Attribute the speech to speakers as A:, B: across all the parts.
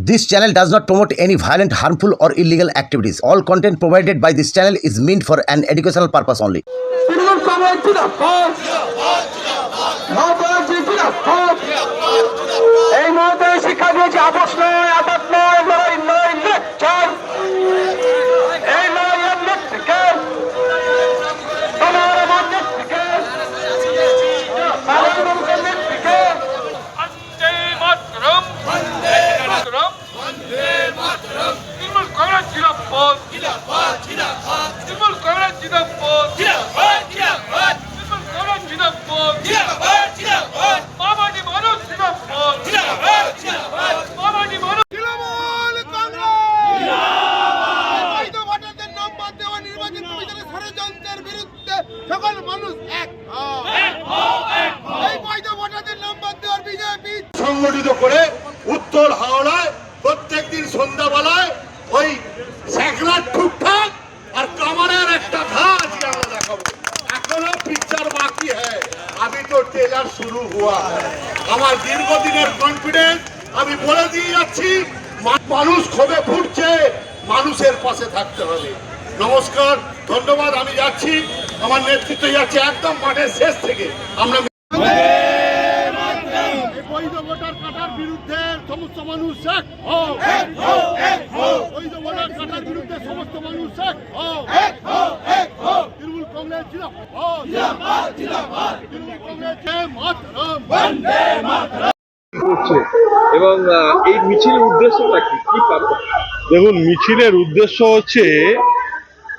A: This channel does not promote any violent, harmful, or illegal activities. All content provided by this channel is meant for an educational purpose only.
B: শিক্ষা দিয়েছে আপোষ নয়
C: জিন্দাবাদ জিন্দাবাদ জিন্দাবাদ। তৃণমূল কংগ্রেস জিন্দাবাদ। জিন্দাবাদ জিন্দাবাদ। তৃণমূল কংগ্রেস জিন্দাবাদ। জিন্দাবাদ জিন্দাবাদ। মামাজি মানুষ জিন্দাবাদ। জিন্দাবাদ জিন্দাবাদ। মামাজি মানুষ
D: তৃণমূল কংগ্রেস। জিন্দাবাদ। ভোটারদের নাম বাদ দেওয়া নির্বাচন কমিশনের বিরুদ্ধে সকল মানুষ এক এক এক এই নাম বাদ দেওয়ার বিজেপি
E: সংগঠিত করে তো শুরু হ্যাঁ। আমার দীর্ঘদিনের কনফিডেন্স আমি বলে দিয়ে যাচ্ছি মানুষ ক্ষোভে ফুটছে মানুষের পাশে থাকতে হবে। নমস্কার ধন্যবাদ আমি যাচ্ছি। আমার নেতৃত্ব যাচ্ছে একদম মাঠের শেষ থেকে। আমরা
D: বৈধ ভোটার কাটার বিরুদ্ধে সমস্ত মানুষ এক হও। বৈধ ভোটার কাটার বিরুদ্ধে সমস্ত মানুষ এক হও। তৃণমূল কংগ্রেস জিন্দাবাদ। তৃণমূল কংগ্রেস জয় মাতরম।
F: করছে এবং এই মিছিলের উদ্দেশ্যটা কি? কি
G: দেখুন মিছিলের উদ্দেশ্য হচ্ছে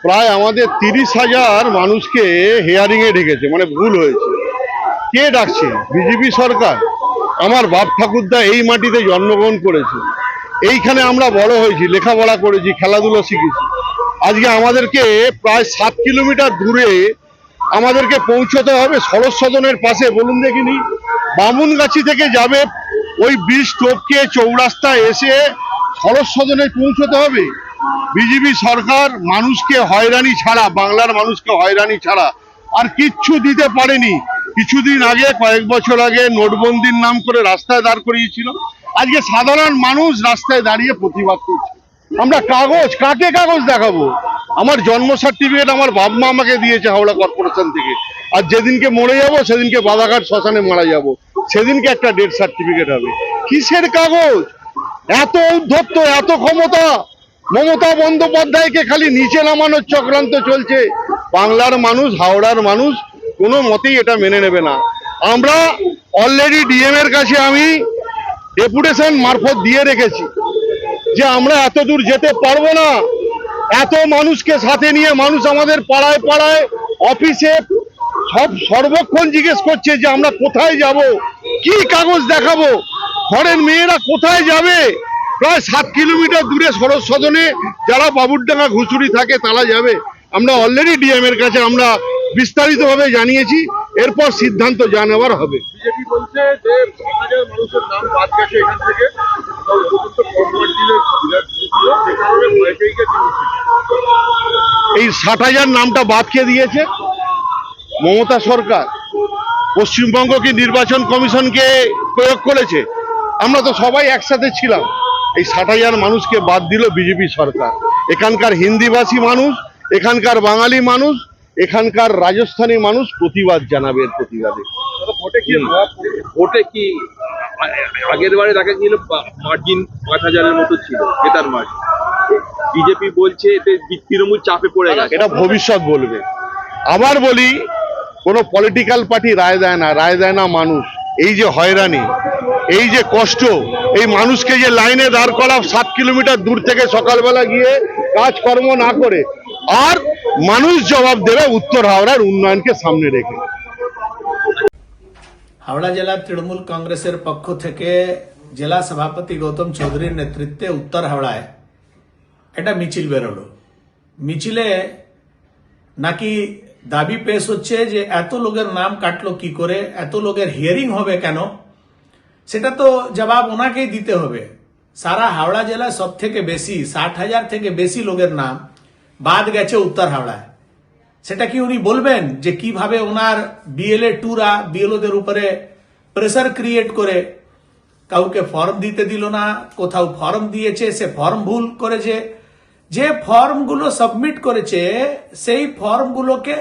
G: প্রায় আমাদের তিরিশ হাজার মানুষকে হেয়ারিং এ ডেকেছে মানে ভুল হয়েছে। কে ডাকছে? বিজেপি সরকার। আমার বাপ ঠাকুরদা এই মাটিতে জন্মগ্রহণ করেছে। এইখানে আমরা বড় হয়েছি লেখাপড়া করেছি খেলাধুলো শিখেছি। আজকে আমাদেরকে প্রায় সাত কিলোমিটার দূরে আমাদেরকে পৌঁছতে হবে সরস সদনের পাশে। বলুন দেখিনি বামুনগাছি থেকে যাবে ওই ব্রিজ টপকে চৌরাস্তায় এসে সরস সদনে পৌঁছতে হবে। বিজেপি সরকার মানুষকে হয়রানি ছাড়া, বাংলার মানুষকে হয়রানি ছাড়া আর কিচ্ছু দিতে পারেনি। কিছুদিন আগে, কয়েক বছর আগে নোটবন্দির নাম করে রাস্তায় দাঁড় করিয়েছিল। আজকে সাধারণ মানুষ রাস্তায় দাঁড়িয়ে প্রতিবাদ করছে। আমরা কাগজ, কাকে কাগজ দেখাবো? আমার জন্ম সার্টিফিকেট আমার বাপ মা আমাকে দিয়েছে হাওড়া কর্পোরেশন থেকে। আর যেদিনকে মরে যাব, সেদিনকে বাদাঘাট শ্মশানে মারা যাব। সেদিনকে একটা ডেথ সার্টিফিকেট হবে। কিসের কাগজ? এত উদ্ধত্ত এত ক্ষমতা! মমতা বন্দ্যোপাধ্যায়কে খালি নিচে নামানোর চক্রান্ত চলছে। বাংলার মানুষ, হাওড়ার মানুষ, কোনো মতেই এটা মেনে নেবে না। আমরা অলরেডি ডিএম এর কাছে আমি ডেপুটেশন মারফত দিয়ে রেখেছি যে আমরা এত দূর যেতে পারব না। এত মানুষকে সাথে নিয়ে মানুষ আমাদের পাড়ায় পাড়ায়, অফিসে সব সর্বক্ষণ জিজ্ঞেস করছে যে আমরা কোথায় যাব, কি কাগজ দেখাবো, ঘরের মেয়েরা কোথায় যাবে? প্রায় সাত কিলোমিটার দূরে সরস সদনে যারা বাবুরডাঙ্গা ঘুষুরি থাকে তারা যাবে। আমরা অলরেডি ডিএম এর কাছে আমরা বিস্তারিতভাবে জানিয়েছি, এরপর সিদ্ধান্ত জানাবার হবে।
F: বিজেপি বলছে যে মানুষের নাম বাদ গেছে এখান থেকে।
G: এই ষাট নামটা বাদ কে দিয়েছে মমতা সরকার। পশ্চিমবঙ্গ কি নির্বাচন কমিশনকে প্রয়োগ করেছে। আমরা তো সবাই একসাথে ছিলাম। এই ষাট মানুষকে বাদ দিল বিজেপি সরকার। এখানকার হিন্দিভাষী মানুষ, এখানকার বাঙালি মানুষ, এখানকার রাজস্থানী মানুষ প্রতিবাদ জানাবে এর প্রতিবাদে।
F: কি আগের বারে দেখা গেল মার্জিন পাঁচ হাজারের মতো ছিল, জেতার মার্জিন বিজেপি বলছে এতে তৃণমূল চাপে পড়ে গেছে।
G: এটা ভবিষ্যৎ বলবে। আবার বলি কোনো পলিটিক্যাল পার্টি রায় দেয় না রায় দেয় না মানুষ। এই যে হয়রানি এই যে কষ্ট এই মানুষকে যে লাইনে দাঁড় করা সাত কিলোমিটার দূর থেকে সকালবেলা গিয়ে কাজকর্ম না করে আর মানুষ জবাব দেবে উত্তর হাওড়ার উন্নয়নকে সামনে রেখে।
H: হাওড়া জেলা তৃণমূল কংগ্রেসের পক্ষ থেকে জেলা সভাপতি গৌতম চৌধুরীর নেতৃত্বে উত্তর হাওড়ায় একটা মিছিল বেরোলো। মিছিলে নাকি দাবি পেশ হচ্ছে যে এত লোকের নাম কাটলো কি করে, এত লোকের হিয়ারিং হবে কেন? সেটা তো জবাব ওনাকেই দিতে হবে। সারা হাওড়া জেলায় সব থেকে বেশি, ষাট হাজার থেকে বেশি লোকের নাম বাদ গেছে উত্তর হাওড়ায়। সেটা কি উনি বলবেন যে কীভাবে ওনার বিএলএ টুরা বিএলওদের উপরে প্রেসার ক্রিয়েট করে কাউকে ফর্ম দিতে দিল না, কোথাও ফর্ম দিয়েছে, সে ফর্ম ভুল করেছে যে ফর্মগুলো সাবমিট করেছে, সেই ফর্মগুলোকে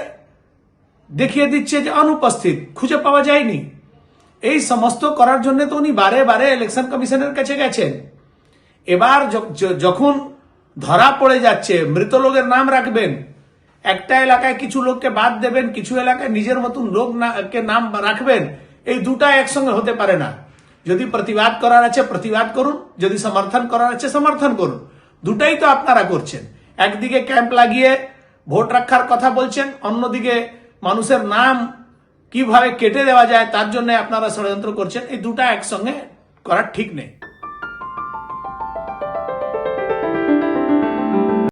H: দেখিয়ে দিচ্ছে যে অনুপস্থিত, খুঁজে পাওয়া যায়নি। এই সমস্ত করার জন্য তো উনি বারে বারে ইলেকশন কমিশনের কাছে গেছেন। এবার যখন ধরা পড়ে যাচ্ছে, মৃত লোকের নাম রাখবেন, একটা এলাকায় কিছু লোককে বাদ দেবেন, কিছু এলাকায় নিজের মতন লোক কে নাম রাখবেন, এই দুটা একসঙ্গে হতে পারে না। যদি প্রতিবাদ করার আছে, প্রতিবাদ করুন। যদি সমর্থন করার আছে, সমর্থন করুন। দুটাই তো আপনারা করছেন। একদিকে ক্যাম্প লাগিয়ে ভোট রাখার কথা বলছেন, অন্যদিকে মানুষের নাম কীভাবে কেটে দেওয়া যায় তার জন্য আপনারা ষড়যন্ত্র করছেন, এই দুটা একসঙ্গে করা ঠিক নেই।